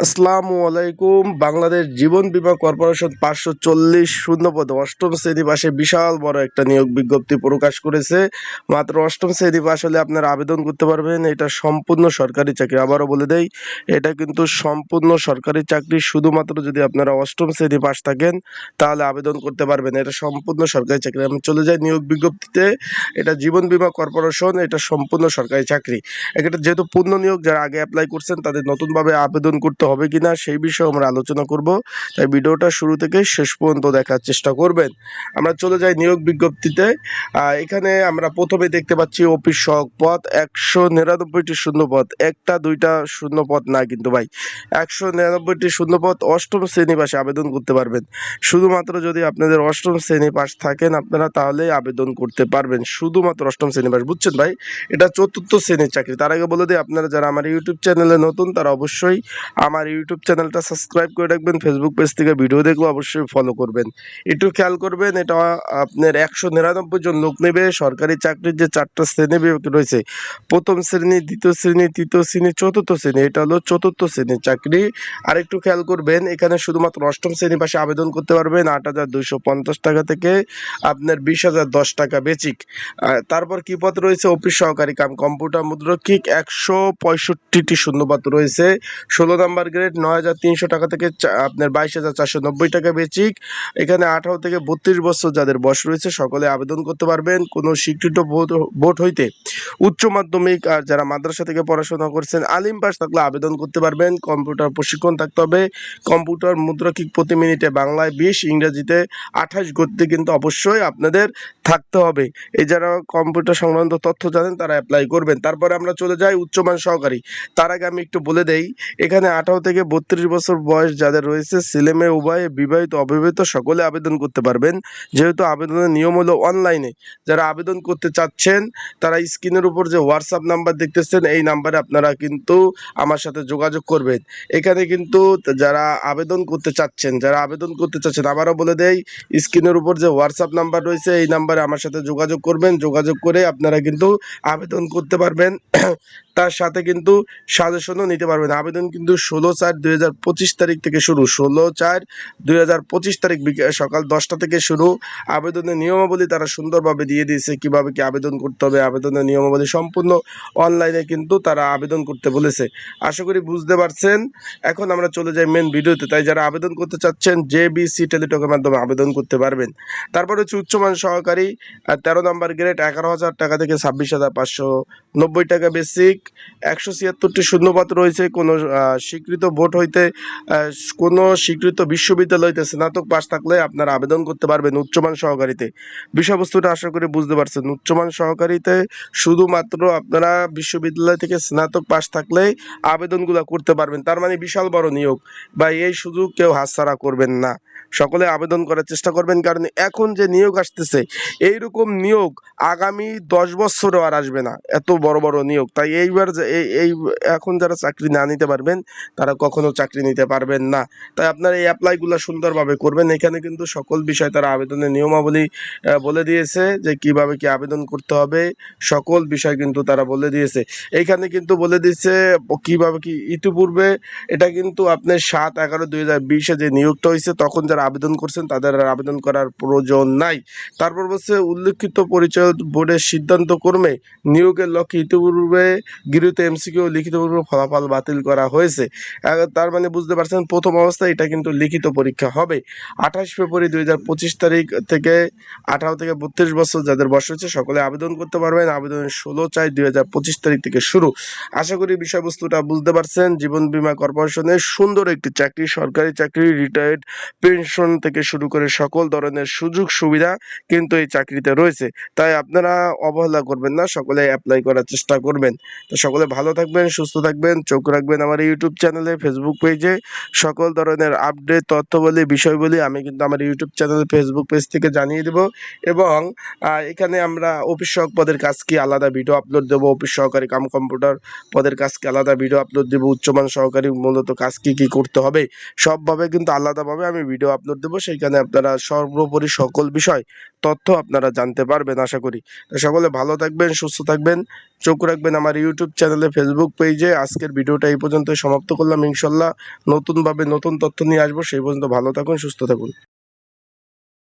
আসসালামু আলাইকুম। বাংলাদেশ জীবন বীমা কর্পোরেশন পাঁচশো চল্লিশ শূন্য পদে অষ্টম শ্রেণি পাশে বিশাল বড় একটা নিয়োগ বিজ্ঞপ্তি প্রকাশ করেছে। মাত্র অষ্টম শ্রেণি পাশ হলে আপনারা আবেদন করতে পারবেন। এটা সম্পূর্ণ সরকারি চাকরি। আবারও বলে দেই, এটা কিন্তু সম্পূর্ণ সরকারি চাকরি। শুধুমাত্র যদি আপনারা অষ্টম শ্রেণি পাশ থাকেন, তাহলে আবেদন করতে পারবেন। এটা সম্পূর্ণ সরকারি চাকরি। আমি চলে যাই নিয়োগ বিজ্ঞপ্তিতে। এটা জীবন বীমা কর্পোরেশন, এটা সম্পূর্ণ সরকারি চাকরি। এটা যেহেতু পূর্ণ নিয়োগ, যারা আগে অ্যাপ্লাই করছেন, তাদের নতুনভাবে আবেদন করতে হবে কিনা সেই বিষয়ে আমরা আলোচনা করব। তাই ভিডিওটা শুরু থেকে শেষ পর্যন্ত দেখার চেষ্টা করবেন। আমরা চলে যাই নিয়োগ বিজ্ঞপ্তিতে। এখানে আমরা প্রথমে দেখতে পাচ্ছি অফিস সহক পদ একশো নিরানব্বইটি শূন্য পদ। একটা, দুইটা শূন্য পদ না কিন্তু ভাই। একশো নিরানব্বইটি শূন্য পদ অষ্টম শ্রেণি পাশে আবেদন করতে পারবেন। শুধুমাত্র যদি আপনাদের অষ্টম শ্রেণি পাশ থাকেন আপনারা তাহলে আবেদন করতে পারবেন। শুধুমাত্র অষ্টম শ্রেণি পাশ, বুঝছেন ভাই? এটা চতুর্থ শ্রেণির চাকরি। তার আগে বলে দিই, আপনারা যারা আমার ইউটিউব চ্যানেলে নতুন তারা অবশ্যই আমার ইউটিউব চ্যানেলটা সাবস্ক্রাইব করে রাখবেন ফেসবুক পেজ থেকে ভিডিও দেখলে অবশ্যই ফলো করবেন। একটু খেয়াল করবেন, এটা আপনার একশো নিরানব্বই জন লোক নেবে, সরকারি চাকরির যে চারটা শ্রেণি রয়েছে, প্রথম শ্রেণি, দ্বিতীয় শ্রেণি, তৃতীয় শ্রেণি, চতুর্থ শ্রেণি, এটা হলো চতুর্থ শ্রেণির চাকরি। আর একটু খেয়াল করবেন, এখানে শুধুমাত্র অষ্টম শ্রেণি পাশে আবেদন করতে পারবেন, আট হাজার দুইশো পঞ্চাশ টাকা থেকে আপনার বিশ হাজার দশ টাকা বেচিক। তারপর কি পদ রয়েছে? অফিস সহকারী কাম, কম্পিউটার মুদ্রকিক একশো পঁয়ষট্টিটি শূন্যপাত রয়েছে। ষোলো নাম্বার গ্রেড নয় হাজার তিনশো টাকা থেকে আপনার বাইশ হাজার চারশো নব্বই টাকা বেচিক। এখানে আঠারো থেকে বত্রিশ বছর যাদের বয়স রয়েছে, সকলে আবেদন করতে পারবেন কোনো স্বীকৃত বোর্ড হইতে। উচ্চ মাধ্যমিক আর যারা মাদ্রাসা থেকে পড়াশোনা করছেন, আলিম পাস থাকলে আবেদন করতে পারবেন। কম্পিউটার প্রশিক্ষণ থাকতে হবে। কম্পিউটার মুদ্রাকিক প্রতি মিনিটে বাংলায় বিশ, ইংরেজিতে আঠাশ গতিতে কিন্তু অবশ্যই আপনাদের থাকতে হবে। এই যারা কম্পিউটার সংক্রান্ত তথ্য জানেন, তারা অ্যাপ্লাই করবেন। তারপরে আমরা চলে যাই উচ্চমান সহকারী। তার আগে আমি একটু বলে দেই, এখানে আঠারো থেকে বত্রিশ বছর বয়স যাদের রয়েছে ছেলে মেয়ে উভয়ে বিবাহিত, অবিবাহিত সকলে আবেদন করতে পারবেন। যেহেতু আবেদনের নিয়ম হলো অনলাইনে যারা আবেদন করতে চাচ্ছেন, তারা স্ক্রিনের উপর যে হোয়াটসঅ্যাপ নাম্বার দেখতেছেন, এই নাম্বারে আপনারা কিন্তু আমার সাথে যোগাযোগ করবেন। এখানে কিন্তু যারা আবেদন করতে চাচ্ছেন, যারা আবেদন করতে চাচ্ছেন আবারও বলে দেই, স্ক্রিনের উপর যে হোয়াটসঅ্যাপ নাম্বার রয়েছে, এই নাম্বারে আমার সাথে যোগাযোগ করবেন। যোগাযোগ করে আপনারা কিন্তু আবেদন করতে পারবেন। তার সাথে কিন্তু সাজেশনও নিতে পারবেন আবেদন কিন্তু ষোলো চার দুই তারিখ থেকে শুরু। ষোলো চার দুই তারিখ সকাল দশটা থেকে শুরু। আবেদনের নিয়মাবলী তারা সুন্দরভাবে দিয়ে দিয়েছে, কীভাবে কি আবেদন করতে হবে। আবেদনের নিয়মাবলী সম্পূর্ণ অনলাইনে কিন্তু তারা আবেদন করতে বলেছে। আশা করি বুঝতে পারছেন। এখন আমরা চলে যাই মেন ভিডিওতে। তাই যারা আবেদন করতে চাচ্ছেন জে বি সি টেলিটকের মাধ্যমে আবেদন করতে পারবেন। তারপর হচ্ছে উচ্চমান সহকারী তেরো নম্বর গ্রেড এগারো হাজার টাকা থেকে ছাব্বিশ হাজার পাঁচশো নব্বই টাকা বেসিক একশো ছিয়াত্তরটি শূন্যপদ রয়েছে। কোনো স্বীকৃত ভোট হইতে কোনো স্বীকৃত বিশ্ববিদ্যালয়তে স্নাতক পাশ থাকলে আপনারা আবেদন করতে পারবেন উচ্চমান সহকারীতে। বিষয়বস্তুটা আশা করি বুঝতে পারছেন। উচ্চমান সহকারীতে শুধুমাত্র আপনারা বিশ্ববিদ্যালয় থেকে স্নাতক পাশ থাকলেই আবেদনগুলো করতে পারবেন। তার মানে বিশাল বড় নিয়োগ। বা এই সুযোগ কেউ হাতছাড়া করবেন না। সকলে আবেদন করার চেষ্টা করবেন। কারণ এখন যে নিয়োগ আসতেছে, এইরকম নিয়োগ আগামী দশ বছরও আর আসবে না। এত বড় বড় নিয়োগ। তাই এইবার এই এই এখন যারা চাকরি না নিতে পারবেন, তারা কখনো চাকরি নিতে পারবেন না। তাই আপনারা এই অ্যাপ্লাইগুলো সুন্দরভাবে করবেন। এখানে কিন্তু সকল বিষয় তারা আবেদনের নিয়মাবলী বলে দিয়েছে যে কীভাবে কি আবেদন করতে হবে। সকল বিষয় কিন্তু তারা বলে দিয়েছে। এইখানে কিন্তু বলে দিয়েছে কীভাবে কি ইতিপূর্বে এটা কিন্তু আপনার সাত এগারো দুই হাজার বিশে যে নিয়োগটা হয়েছে, তখন যারা আবেদন করছেন তাদের আবেদন করার প্রয়োজন নাই। তারপর বলছে, উল্লেখিত পরিচয় বোর্ডের সিদ্ধান্ত কর্মে নিয়োগের লক্ষ্যে ইতিপূর্বে গৃহীত এমসিকিউ লিখিতপূর্বক ফলাফল বাতিল করা হয়েছে। তার মানে বুঝতে পারছেন, প্রথম অবস্থায় এটা কিন্তু লিখিত পরীক্ষা হবে। আঠাশ ফেব্রুয়ারি দুই হাজার পঁচিশ তারিখ থেকে আঠারো থেকে বত্রিশ বছর যাদের বয়স হচ্ছে, সকলে আবেদন করতে পারবেন। আবেদনের ষোলো চার দুই তারিখ থেকে শুরু। আশা করি বিষয়বস্তুটা বুঝতে পারছেন, জীবন বীমা কর্পোরেশনের সুন্দর একটি চাকরি, সরকারি চাকরি রিটায়ার্ড পেনশন থেকে শুরু করে সকল ধরনের সুযোগ সুবিধা কিন্তু এই চাকরিতে রয়েছে। তাই আপনারা অবহেলা করবেন না, সকলে অ্যাপ্লাই করার চেষ্টা করবেন। তো সকলে ভালো থাকবেন, সুস্থ থাকবেন, চোখ রাখবেন আমার ইউটিউব চ্যানেলে ফেসবুক পেজে সকল ধরনের আপডেট তথ্যবলী, বিষয়বলী আমি কিন্তু আমার ইউটিউব চ্যানেল ফেসবুক পেজ থেকে জানিয়ে দেব। এবং এখানে আমরা অফিস সহক পদের কাজ কি আলাদা ভিডিও আপলোড দেবো অফিস সহকারী কাম কম্পিউটার পদের কাজ কি আলাদা ভিডিও আপলোড দেবো, উচ্চমান সহকারী মূলত কাজ কি কি করতে হবে, সবভাবে কিন্তু আলাদাভাবে আমি ভিডিও আপলোড দেবো। সেইখানে আপনারা সর্বোপরি সকল বিষয়, তথ্য আপনারা জানতে পারবেন, আশা করি। সকলে ভালো থাকবেন, সুস্থ থাকবেন, চোখ রাখবেন আমার ইউটিউব ইউটিউব চ্যানেলে ফেসবুক পেজে আজকের ভিডিওটা এই পর্যন্ত সমাপ্ত করলাম। ইনশাল্লাহ নতুনভাবে নতুন তথ্য নিয়ে আসব। সেই পর্যন্ত ভালো থাকুন, সুস্থ থাকুন।